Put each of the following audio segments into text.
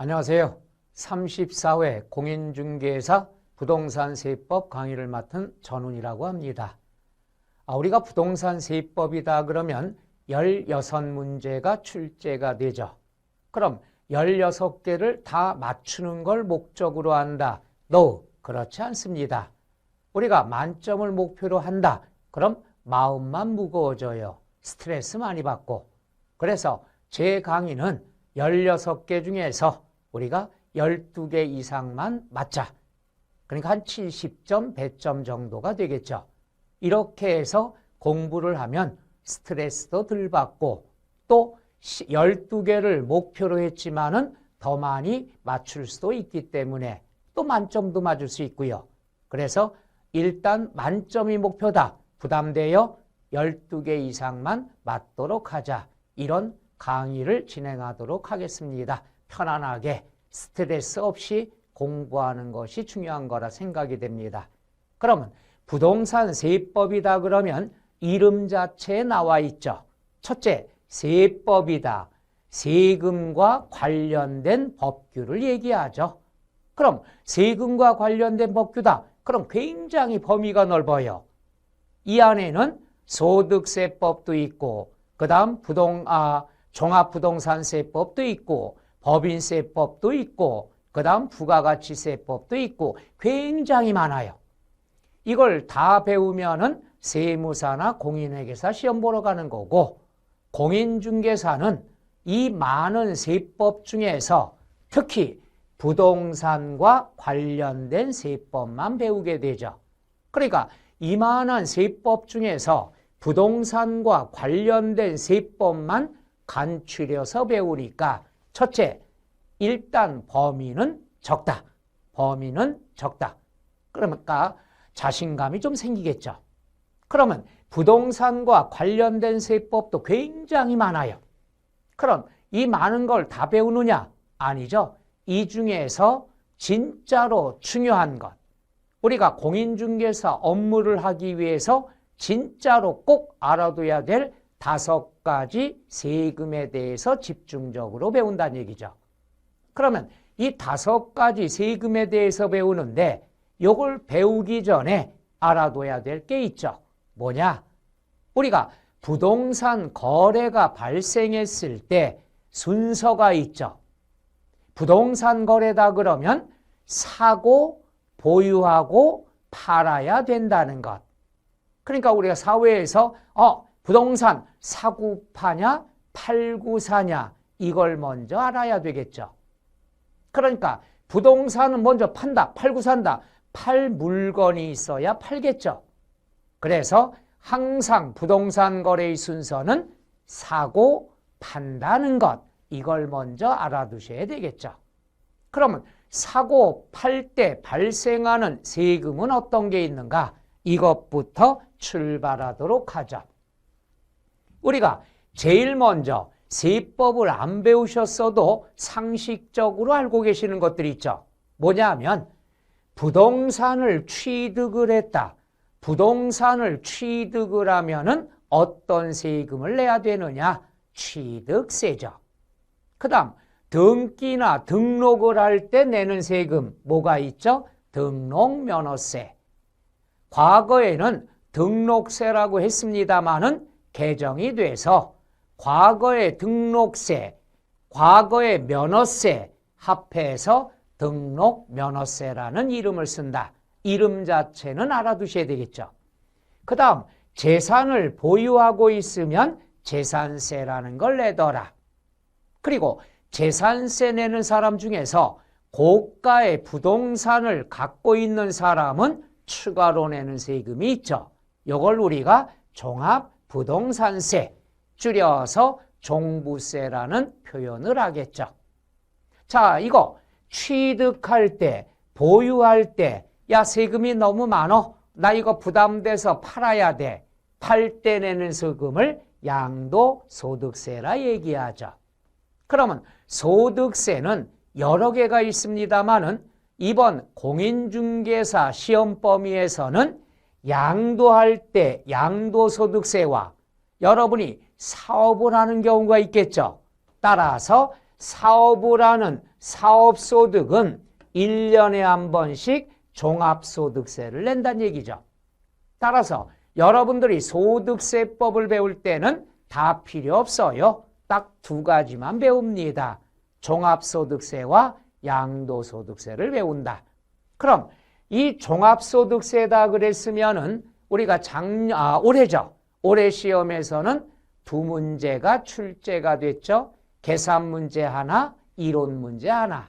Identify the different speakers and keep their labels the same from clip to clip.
Speaker 1: 안녕하세요. 34회 공인중개사 부동산 세법 강의를 맡은 전훈이라고 합니다. 아, 우리가 부동산 세법이다 그러면 16문제가 출제가 되죠. 그럼 16개를 다 맞추는 걸 목적으로 한다. No, 그렇지 않습니다. 우리가 만점을 목표로 한다. 그럼 마음만 무거워져요. 스트레스 많이 받고. 그래서 제 강의는 16개 중에서 우리가 12개 이상만 맞자. 그러니까 한 70점, 100점 정도가 되겠죠. 이렇게 해서 공부를 하면 스트레스도 덜 받고 또 12개를 목표로 했지만은 더 많이 맞출 수도 있기 때문에 또 만점도 맞을 수 있고요. 그래서 일단 만점이 목표다. 부담되어 12개 이상만 맞도록 하자. 이런 강의를 진행하도록 하겠습니다. 편안하게 스트레스 없이 공부하는 것이 중요한 거라 생각이 됩니다. 그러면 부동산 세법이다 그러면 이름 자체에 나와 있죠. 첫째, 세법이다. 세금과 관련된 법규를 얘기하죠. 그럼 세금과 관련된 법규다. 그럼 굉장히 범위가 넓어요. 이 안에는 소득세법도 있고, 그 다음 부동, 아, 종합부동산세법도 있고, 법인세법도 있고, 그 다음 부가가치세법도 있고, 굉장히 많아요. 이걸 다 배우면은 세무사나 공인회계사 시험 보러 가는 거고, 공인중개사는 이 많은 세법 중에서 특히 부동산과 관련된 세법만 배우게 되죠. 그러니까 이만한 세법 중에서 부동산과 관련된 세법만 간추려서 배우니까 첫째, 일단 범위는 적다. 범위는 적다. 그러니까 자신감이 좀 생기겠죠. 그러면 부동산과 관련된 세법도 굉장히 많아요. 그럼 이 많은 걸 다 배우느냐? 아니죠. 이 중에서 진짜로 중요한 것. 우리가 공인중개사 업무를 하기 위해서 진짜로 꼭 알아둬야 될 다섯 가지 세금에 대해서 집중적으로 배운다는 얘기죠. 그러면 이 다섯 가지 세금에 대해서 배우는데 이걸 배우기 전에 알아둬야 될 게 있죠. 뭐냐? 우리가 부동산 거래가 발생했을 때 순서가 있죠. 부동산 거래다 그러면 사고, 보유하고 팔아야 된다는 것. 그러니까 우리가 사회에서 어, 부동산 사고 파냐, 팔고 사냐 이걸 먼저 알아야 되겠죠. 그러니까 부동산은 먼저 판다, 팔고 산다. 팔 물건이 있어야 팔겠죠. 그래서 항상 부동산 거래의 순서는 사고, 판다는 것. 이걸 먼저 알아두셔야 되겠죠. 그러면 사고, 팔 때 발생하는 세금은 어떤 게 있는가? 이것부터 출발하도록 하죠. 우리가 제일 먼저 세법을 안 배우셨어도 상식적으로 알고 계시는 것들이 있죠. 뭐냐 하면 부동산을 취득을 했다. 부동산을 취득을 하면은 어떤 세금을 내야 되느냐? 취득세죠. 그 다음 등기나 등록을 할 때 내는 세금 뭐가 있죠? 등록면허세. 과거에는 등록세라고 했습니다마는 개정이 돼서 과거의 등록세, 과거의 면허세 합해서 등록 면허세라는 이름을 쓴다. 이름 자체는 알아두셔야 되겠죠. 그 다음 재산을 보유하고 있으면 재산세라는 걸 내더라. 그리고 재산세 내는 사람 중에서 고가의 부동산을 갖고 있는 사람은 추가로 내는 세금이 있죠. 이걸 우리가 종합 부동산세, 줄여서 종부세라는 표현을 하겠죠. 자, 이거 취득할 때, 보유할 때, 야, 세금이 너무 많어. 나 이거 부담돼서 팔아야 돼. 팔 때 내는 세금을 양도소득세라 얘기하죠. 그러면 소득세는 여러 개가 있습니다만은 이번 공인중개사 시험 범위에서는 양도할 때 양도소득세와 여러분이 사업을 하는 경우가 있겠죠. 따라서 사업을 하는 사업소득은 1년에 한 번씩 종합소득세를 낸다는 얘기죠. 따라서 여러분들이 소득세법을 배울 때는 다 필요 없어요. 딱 두 가지만 배웁니다. 종합소득세와 양도소득세를 배운다. 그럼 이 종합소득세다 그랬으면은 우리가 작 아, 올해죠. 올해 시험에서는 두 문제가 출제가 됐죠. 계산 문제 하나, 이론 문제 하나.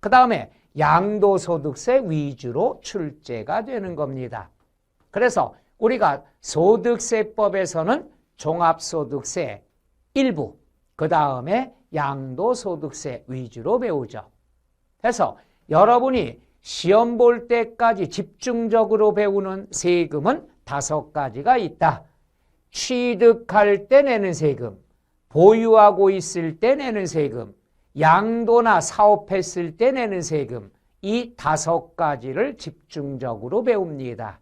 Speaker 1: 그 다음에 양도소득세 위주로 출제가 되는 겁니다. 그래서 우리가 소득세법에서는 종합소득세 일부, 그 다음에 양도소득세 위주로 배우죠. 그래서 여러분이 시험 볼 때까지 집중적으로 배우는 세금은 다섯 가지가 있다. 취득할 때 내는 세금, 보유하고 있을 때 내는 세금, 양도나 사업했을 때 내는 세금, 이 다섯 가지를 집중적으로 배웁니다.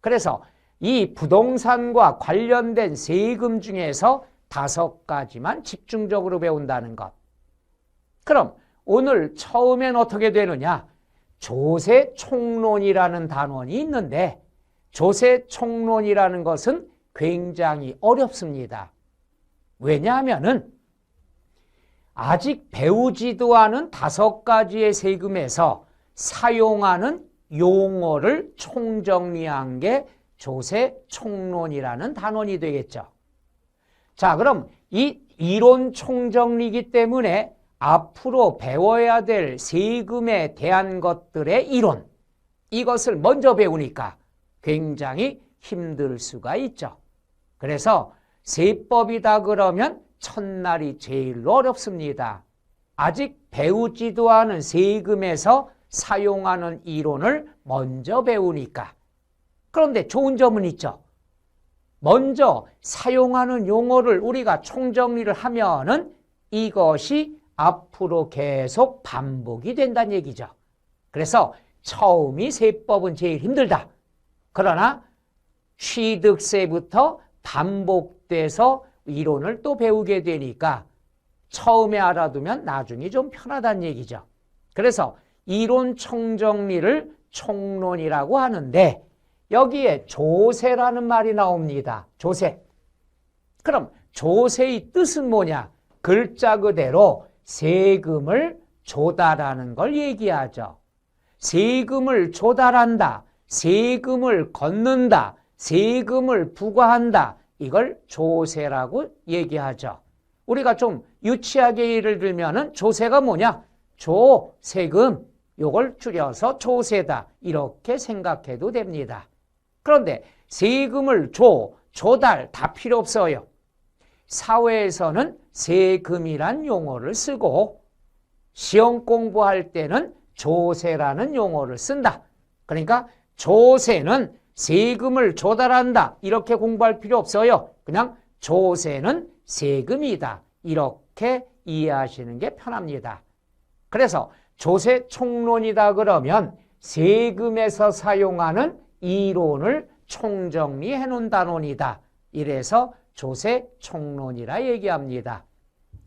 Speaker 1: 그래서 이 부동산과 관련된 세금 중에서 다섯 가지만 집중적으로 배운다는 것. 그럼 오늘 처음엔 어떻게 되느냐? 조세 총론이라는 단원이 있는데 조세 총론이라는 것은 굉장히 어렵습니다. 왜냐하면은 아직 배우지도 않은 다섯 가지의 세금에서 사용하는 용어를 총정리한 게 조세 총론이라는 단원이 되겠죠. 자, 그럼 이 이론 총정리이기 때문에 앞으로 배워야 될 세금에 대한 것들의 이론, 이것을 먼저 배우니까 굉장히 힘들 수가 있죠. 그래서 세법이다 그러면 첫날이 제일 어렵습니다. 아직 배우지도 않은 세금에서 사용하는 이론을 먼저 배우니까. 그런데 좋은 점은 있죠. 먼저 사용하는 용어를 우리가 총정리를 하면은 이것이 앞으로 계속 반복이 된다는 얘기죠. 그래서 처음이 세법은 제일 힘들다. 그러나 취득세부터 반복돼서 이론을 또 배우게 되니까 처음에 알아두면 나중에 좀 편하다는 얘기죠. 그래서 이론 총정리를 총론이라고 하는데 여기에 조세라는 말이 나옵니다. 조세. 그럼 조세의 뜻은 뭐냐? 글자 그대로 세금을 조달하는 걸 얘기하죠. 세금을 조달한다. 세금을 걷는다. 세금을 부과한다. 이걸 조세라고 얘기하죠. 우리가 좀 유치하게 예를 들면은 조세가 뭐냐? 조, 세금. 요걸 줄여서 조세다. 이렇게 생각해도 됩니다. 그런데 세금을 줘, 조달 다 필요 없어요. 사회에서는 세금이란 용어를 쓰고 시험 공부할 때는 조세라는 용어를 쓴다. 그러니까 조세는 세금을 조달한다. 이렇게 공부할 필요 없어요. 그냥 조세는 세금이다. 이렇게 이해하시는 게 편합니다. 그래서 조세 총론이다 그러면 세금에서 사용하는 이론을 총정리해 놓은 단원이다. 이래서 조세 총론이라 얘기합니다.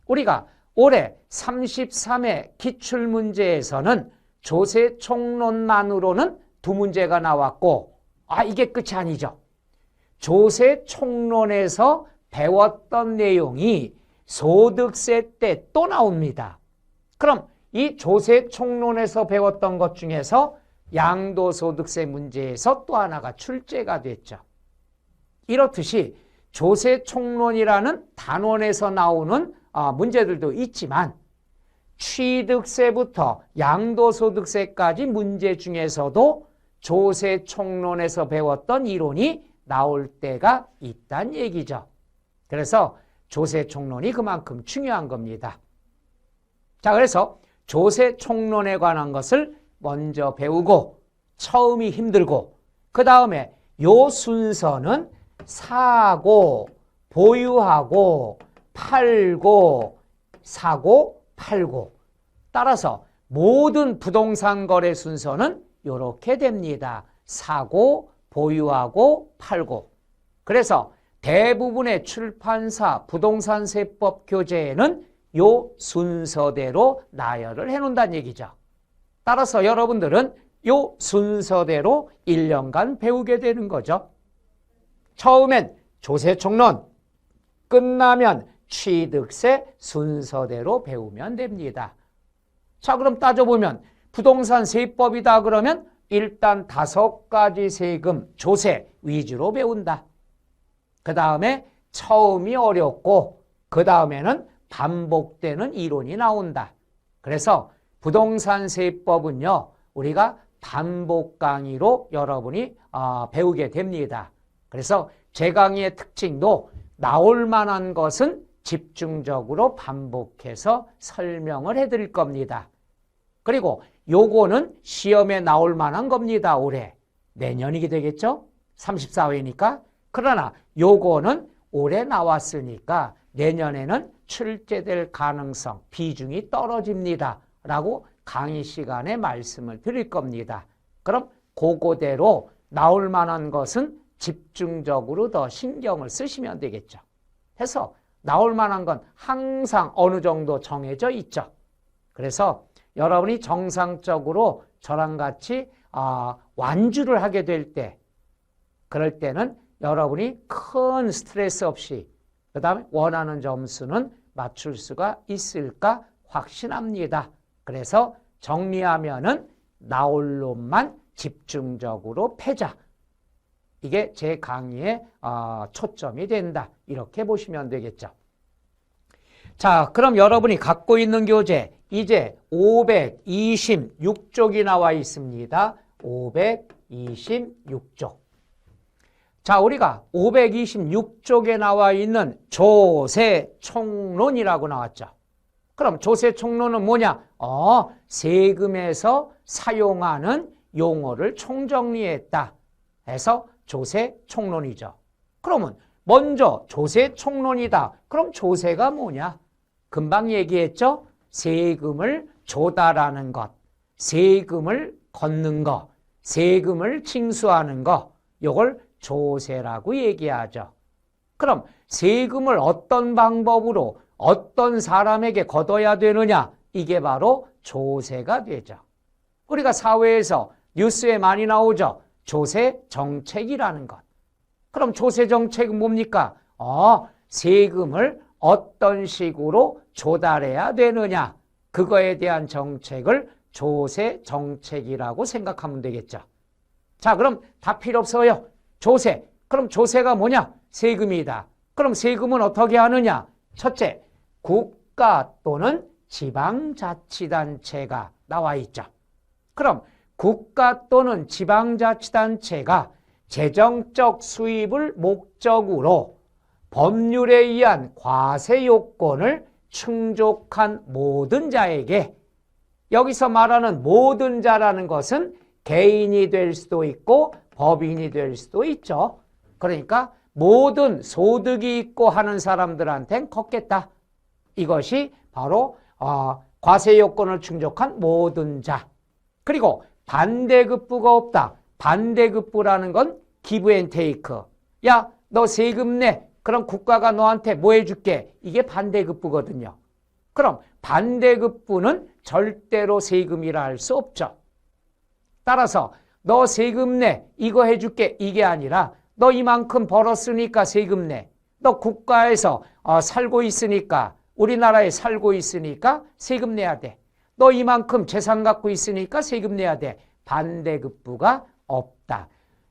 Speaker 1: 우리가 올해 33회 기출문제에서는 조세 총론만으로는 두 문제가 나왔고 아 이게 끝이 아니죠. 조세 총론에서 배웠던 내용이 소득세 때 또 나옵니다. 그럼 이 조세 총론에서 배웠던 것 중에서 양도소득세 문제에서 또 하나가 출제가 됐죠. 이렇듯이 조세 총론이라는 단원에서 나오는 아, 문제들도 있지만 취득세부터 양도소득세까지 문제 중에서도 조세 총론에서 배웠던 이론이 나올 때가 있단 얘기죠. 그래서 조세 총론이 그만큼 중요한 겁니다. 자, 그래서 조세 총론에 관한 것을 먼저 배우고 처음이 힘들고 그 다음에 요 순서는 사고, 보유하고, 팔고, 사고, 팔고. 따라서 모든 부동산 거래 순서는 이렇게 됩니다. 사고, 보유하고, 팔고. 그래서 대부분의 출판사 부동산세법 교재에는 요 순서대로 나열을 해놓는다는 얘기죠. 따라서 여러분들은 요 순서대로 1년간 배우게 되는 거죠. 처음엔 조세총론, 끝나면 취득세 순서대로 배우면 됩니다. 자, 그럼 따져보면 부동산 세법이다 그러면 일단 다섯 가지 세금, 조세 위주로 배운다. 그 다음에 처음이 어렵고 그 다음에는 반복되는 이론이 나온다. 그래서 부동산 세법은요, 우리가 반복 강의로 여러분이 어, 배우게 됩니다. 그래서 제 강의의 특징도 나올 만한 것은 집중적으로 반복해서 설명을 해드릴 겁니다. 그리고 요거는 시험에 나올 만한 겁니다. 올해. 내년이게 되겠죠? 34회니까. 그러나 요거는 올해 나왔으니까 내년에는 출제될 가능성, 비중이 떨어집니다. 라고 강의 시간에 말씀을 드릴 겁니다. 그럼 그거대로 나올 만한 것은 집중적으로 더 신경을 쓰시면 되겠죠. 해서 나올 만한 건 항상 어느 정도 정해져 있죠. 그래서 여러분이 정상적으로 저랑 같이 어, 완주를 하게 될 때, 그럴 때는 여러분이 큰 스트레스 없이 그 다음에 원하는 점수는 맞출 수가 있을까 확신합니다. 그래서 정리하면은 나올 놈만 집중적으로 패자. 이게 제 강의의 어, 초점이 된다. 이렇게 보시면 되겠죠. 자, 그럼 여러분이 갖고 있는 교재 이제 526쪽이 나와 있습니다. 526쪽. 자, 우리가 526쪽에 나와 있는 조세 총론이라고 나왔죠. 그럼 조세 총론은 뭐냐? 어, 세금에서 사용하는 용어를 총정리했다. 해서 조세 총론이죠. 그러면 먼저 조세 총론이다. 그럼 조세가 뭐냐? 금방 얘기했죠? 세금을 조달하는 것, 세금을 걷는 것, 세금을 징수하는 것, 이걸 조세라고 얘기하죠. 그럼 세금을 어떤 방법으로 어떤 사람에게 걷어야 되느냐? 이게 바로 조세가 되죠. 우리가 사회에서 뉴스에 많이 나오죠. 조세 정책이라는 것. 그럼 조세 정책은 뭡니까? 어, 세금을 어떤 식으로 조달해야 되느냐? 그거에 대한 정책을 조세 정책이라고 생각하면 되겠죠. 자, 그럼 다 필요 없어요. 조세. 그럼 조세가 뭐냐? 세금이다. 그럼 세금은 어떻게 하느냐? 첫째, 국가 또는 지방자치단체가 나와 있죠. 그럼 국가 또는 지방자치단체가 재정적 수입을 목적으로 법률에 의한 과세 요건을 충족한 모든 자에게 여기서 말하는 모든 자라는 것은 개인이 될 수도 있고 법인이 될 수도 있죠. 그러니까 모든 소득이 있고 하는 사람들한테는 걷겠다. 이것이 바로 어, 과세 요건을 충족한 모든 자. 그리고 반대급부가 없다. 반대급부라는 건 기브 앤 테이크. 야, 너 세금 내. 그럼 국가가 너한테 뭐 해줄게? 이게 반대급부거든요. 그럼 반대급부는 절대로 세금이라 할 수 없죠. 따라서 너 세금 내. 이거 해줄게. 이게 아니라 너 이만큼 벌었으니까 세금 내. 너 국가에서 어, 살고 있으니까 우리나라에 살고 있으니까 세금 내야 돼. 너 이만큼 재산 갖고 있으니까 세금 내야 돼. 반대급부가 없다.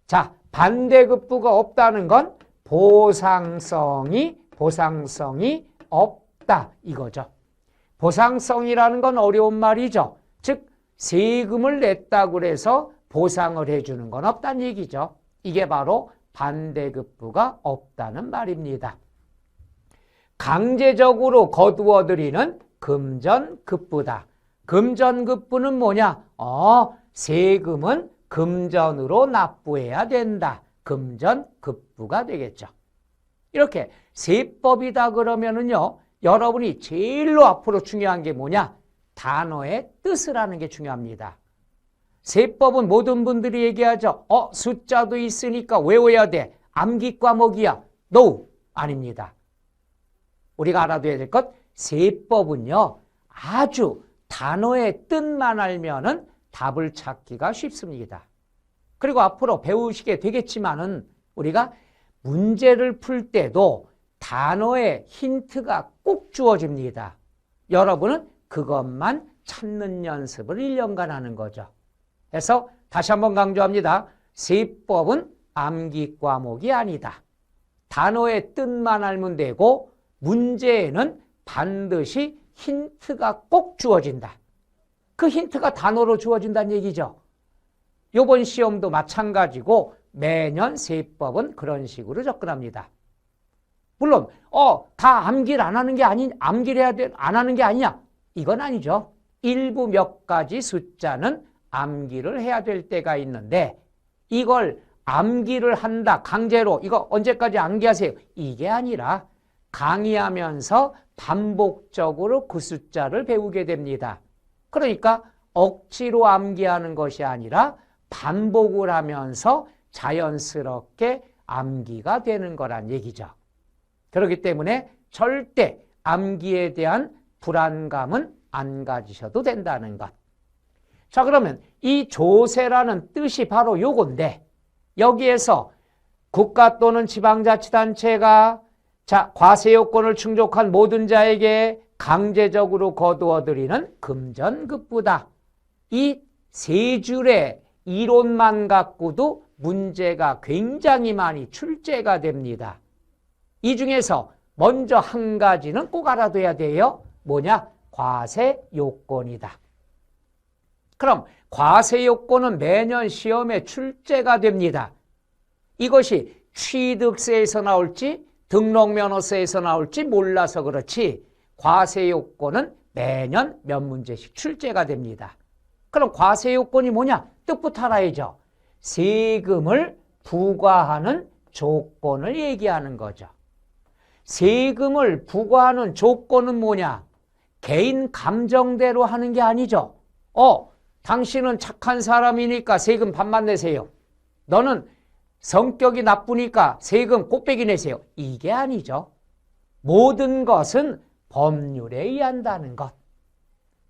Speaker 1: 자, 반대급부가 없다는 건 보상성이 보상성이 없다 이거죠. 보상성이라는 건 어려운 말이죠. 즉 세금을 냈다고 해서 보상을 해주는 건 없다는 얘기죠. 이게 바로 반대급부가 없다는 말입니다. 강제적으로 거두어들이는 금전급부다. 금전급부는 뭐냐? 어, 세금은 금전으로 납부해야 된다. 금전급부가 되겠죠. 이렇게 세법이다 그러면은요, 여러분이 제일로 앞으로 중요한 게 뭐냐? 단어의 뜻을 아는 게 중요합니다. 세법은 모든 분들이 얘기하죠. 어, 숫자도 있으니까 외워야 돼. 암기 과목이야. No, 아닙니다. 우리가 알아둬야 될 것, 세법은요, 아주 단어의 뜻만 알면은 답을 찾기가 쉽습니다. 그리고 앞으로 배우시게 되겠지만은 우리가 문제를 풀 때도 단어의 힌트가 꼭 주어집니다. 여러분은 그것만 찾는 연습을 1년간 하는 거죠. 그래서 다시 한번 강조합니다. 세법은 암기 과목이 아니다. 단어의 뜻만 알면 되고 문제에는 반드시 힌트가 꼭 주어진다. 그 힌트가 단어로 주어진다는 얘기죠. 요번 시험도 마찬가지고 매년 세법은 그런 식으로 접근합니다. 물론 어, 다 암기를 안 하는 게 아니 암기를 해야 돼. 안 하는 게 아니냐? 이건 아니죠. 일부 몇 가지 숫자는 암기를 해야 될 때가 있는데 이걸 암기를 한다. 강제로 이거 언제까지 암기하세요? 이게 아니라 강의하면서 반복적으로 그 숫자를 배우게 됩니다. 그러니까 억지로 암기하는 것이 아니라 반복을 하면서 자연스럽게 암기가 되는 거란 얘기죠. 그렇기 때문에 절대 암기에 대한 불안감은 안 가지셔도 된다는 것. 자, 그러면 이 조세라는 뜻이 바로 요건데 여기에서 국가 또는 지방자치단체가 자, 과세 요건을 충족한 모든 자에게 강제적으로 거두어들이는 금전급부다. 이 세 줄의 이론만 갖고도 문제가 굉장히 많이 출제가 됩니다. 이 중에서 먼저 한 가지는 꼭 알아둬야 돼요. 뭐냐? 과세 요건이다. 그럼 과세 요건은 매년 시험에 출제가 됩니다. 이것이 취득세에서 나올지 등록면허세에서 나올지 몰라서 그렇지 과세 요건은 매년 몇 문제씩 출제가 됩니다. 그럼 과세 요건이 뭐냐? 뜻부터 알아야죠. 세금을 부과하는 조건을 얘기하는 거죠. 세금을 부과하는 조건은 뭐냐? 개인 감정대로 하는 게 아니죠. 어, 당신은 착한 사람이니까 세금 반만 내세요. 너는 성격이 나쁘니까 세금 꼭배기 내세요. 이게 아니죠. 모든 것은 법률에 의한다는 것.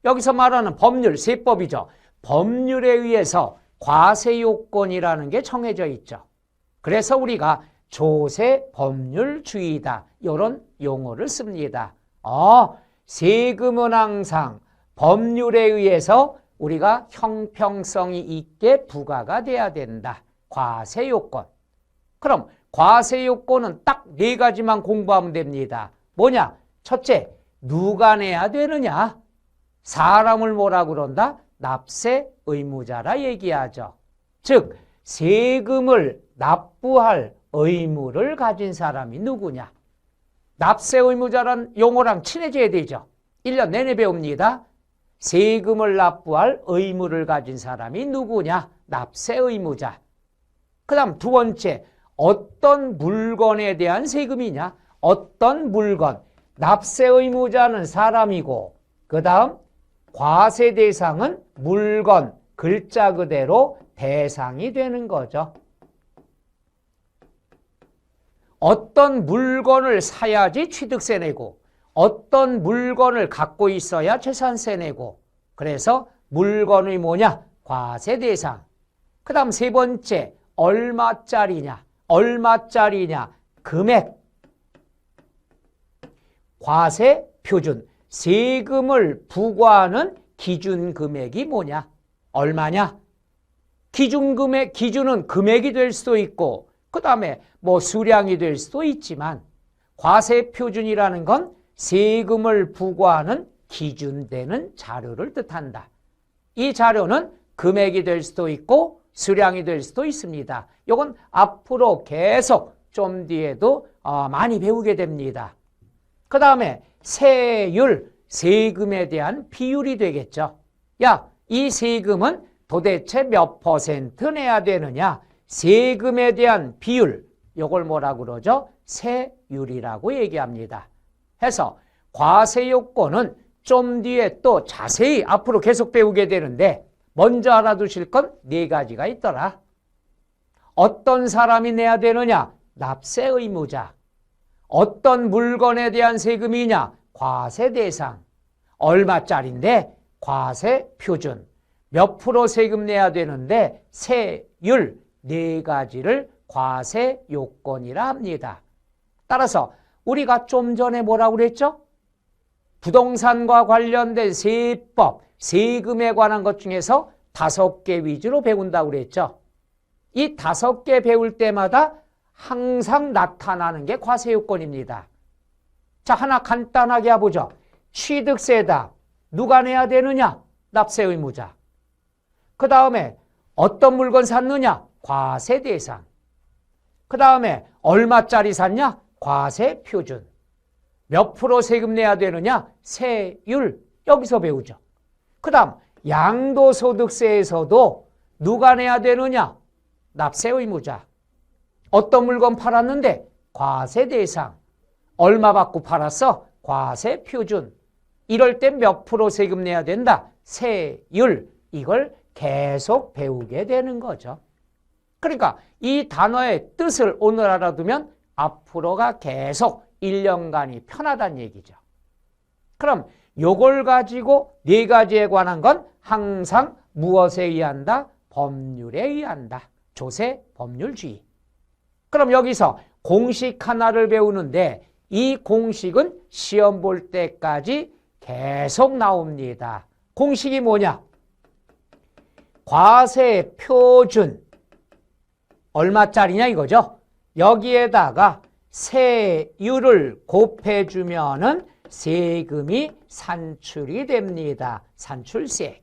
Speaker 1: 여기서 말하는 법률, 세법이죠. 법률에 의해서 과세 요건이라는 게 정해져 있죠. 그래서 우리가 조세 법률주의다. 이런 용어를 씁니다. 어, 세금은 항상 법률에 의해서 우리가 형평성이 있게 부과가 돼야 된다. 과세 요건. 그럼 과세 요건은 딱 네 가지만 공부하면 됩니다. 뭐냐? 첫째, 누가 내야 되느냐? 사람을 뭐라 그런다? 납세 의무자라 얘기하죠. 즉, 세금을 납부할 의무를 가진 사람이 누구냐? 납세 의무자란 용어랑 친해져야 되죠. 1년 내내 배웁니다. 세금을 납부할 의무를 가진 사람이 누구냐? 납세 의무자. 그 다음 두 번째, 어떤 물건에 대한 세금이냐? 어떤 물건. 납세 의무자는 사람이고, 그 다음 과세 대상은 물건, 글자 그대로 대상이 되는 거죠. 어떤 물건을 사야지 취득세 내고 어떤 물건을 갖고 있어야 재산세 내고 그래서 물건이 뭐냐? 과세 대상. 그 다음 세 번째 얼마짜리냐? 얼마짜리냐? 금액. 과세 표준. 세금을 부과하는 기준 금액이 뭐냐? 얼마냐? 기준 금액, 기준은 금액이 될 수도 있고 그 다음에 뭐 수량이 될 수도 있지만 과세 표준이라는 건 세금을 부과하는 기준되는 자료를 뜻한다. 이 자료는 금액이 될 수도 있고 수량이 될 수도 있습니다. 이건 앞으로 계속 좀 뒤에도 어, 많이 배우게 됩니다. 그 다음에 세율, 세금에 대한 비율이 되겠죠. 야, 이 세금은 도대체 몇 퍼센트 내야 되느냐? 세금에 대한 비율, 이걸 뭐라 그러죠? 세율이라고 얘기합니다. 해서 과세 요건은 좀 뒤에 또 자세히 앞으로 계속 배우게 되는데 먼저 알아두실 건 네 가지가 있더라. 어떤 사람이 내야 되느냐? 납세 의무자. 어떤 물건에 대한 세금이냐? 과세 대상. 얼마짜린데 과세 표준. 몇 프로 세금 내야 되는데 세율 네 가지를 과세 요건이라 합니다. 따라서 우리가 좀 전에 뭐라고 그랬죠? 부동산과 관련된 세법, 세금에 관한 것 중에서 다섯 개 위주로 배운다고 그랬죠. 이 다섯 개 배울 때마다 항상 나타나는 게 과세 요건입니다. 자, 하나 간단하게 해보죠. 취득세다. 누가 내야 되느냐? 납세 의무자. 그 다음에 어떤 물건 샀느냐? 과세 대상. 그 다음에 얼마짜리 샀냐? 과세 표준. 몇 프로 세금 내야 되느냐? 세율. 여기서 배우죠. 그 다음 양도소득세에서도 누가 내야 되느냐? 납세 의무자. 어떤 물건 팔았는데? 과세 대상. 얼마 받고 팔았어? 과세 표준. 이럴 때 몇 프로 세금 내야 된다? 세율. 이걸 계속 배우게 되는 거죠. 그러니까 이 단어의 뜻을 오늘 알아두면 앞으로가 계속 1년간이 편하다는 얘기죠. 그럼 요걸 가지고 네 가지에 관한 건 항상 무엇에 의한다? 법률에 의한다. 조세 법률주의. 그럼 여기서 공식 하나를 배우는데 이 공식은 시험 볼 때까지 계속 나옵니다. 공식이 뭐냐? 과세 표준 얼마짜리냐 이거죠. 여기에다가 세율을 곱해주면은 세금이 산출이 됩니다. 산출세.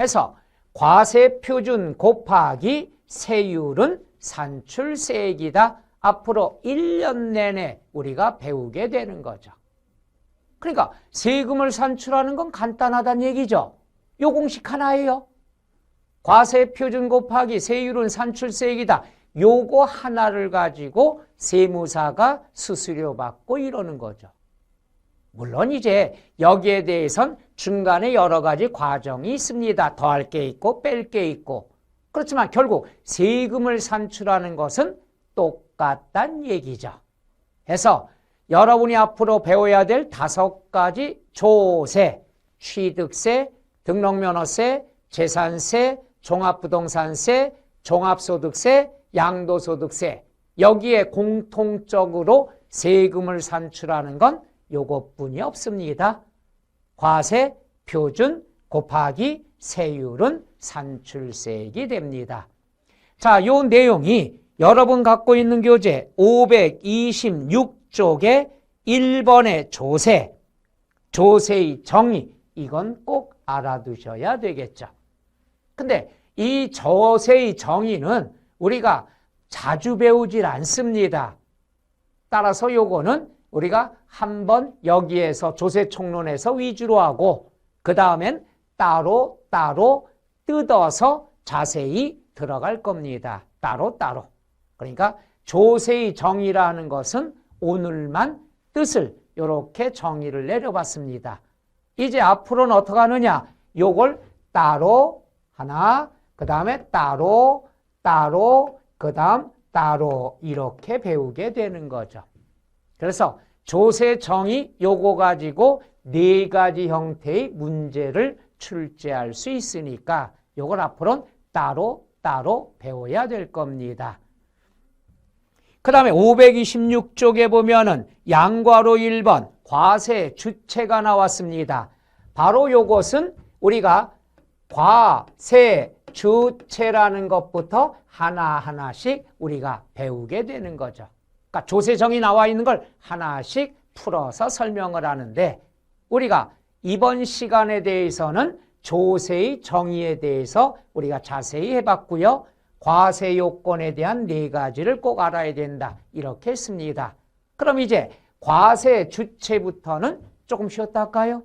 Speaker 1: 해서 과세 표준 곱하기 세율은 산출세액이다. 앞으로 1년 내내 우리가 배우게 되는 거죠. 그러니까 세금을 산출하는 건 간단하다는 얘기죠. 요 공식 하나예요. 과세 표준 곱하기 세율은 산출세액이다. 요거 하나를 가지고 세무사가 수수료 받고 이러는 거죠. 물론 이제 여기에 대해선 중간에 여러 가지 과정이 있습니다. 더할 게 있고 뺄 게 있고. 그렇지만 결국 세금을 산출하는 것은 똑같단 얘기죠. 해서 여러분이 앞으로 배워야 될 다섯 가지 조세, 취득세, 등록면허세, 재산세, 종합부동산세, 종합소득세, 양도소득세 여기에 공통적으로 세금을 산출하는 건 요것뿐이 없습니다. 과세, 표준, 곱하기 세율은 산출세액이 됩니다. 자, 요 내용이 여러분 갖고 있는 교재 526쪽에 1번의 조세, 조세의 정의 이건 꼭 알아두셔야 되겠죠. 근데 이 조세의 정의는 우리가 자주 배우질 않습니다. 따라서 요거는 우리가 한번 여기에서 조세총론에서 위주로 하고 그 다음엔 따로 따로 뜯어서 자세히 들어갈 겁니다. 따로 따로. 그러니까 조세의 정의라는 것은 오늘만 뜻을 이렇게 정의를 내려봤습니다. 이제 앞으로는 어떻게 하느냐? 요걸 따로 하나, 그 다음에 따로, 따로, 그 다음 따로 이렇게 배우게 되는 거죠. 그래서 조세 정의 요거 가지고 네 가지 형태의 문제를 출제할 수 있으니까 요걸 앞으로는 따로 따로 배워야 될 겁니다. 그 다음에 526쪽에 보면은 양과로 1번 과세 주체가 나왔습니다. 바로 요것은 우리가 과세 주체라는 것부터 하나하나씩 우리가 배우게 되는 거죠. 그러니까 조세정이 나와 있는 걸 하나씩 풀어서 설명을 하는데 우리가 이번 시간에 대해서는 조세의 정의에 대해서 우리가 자세히 해봤고요. 과세 요건에 대한 네 가지를 꼭 알아야 된다. 이렇게 했습니다. 그럼 이제 과세 주체부터는 조금 쉬었다 할까요?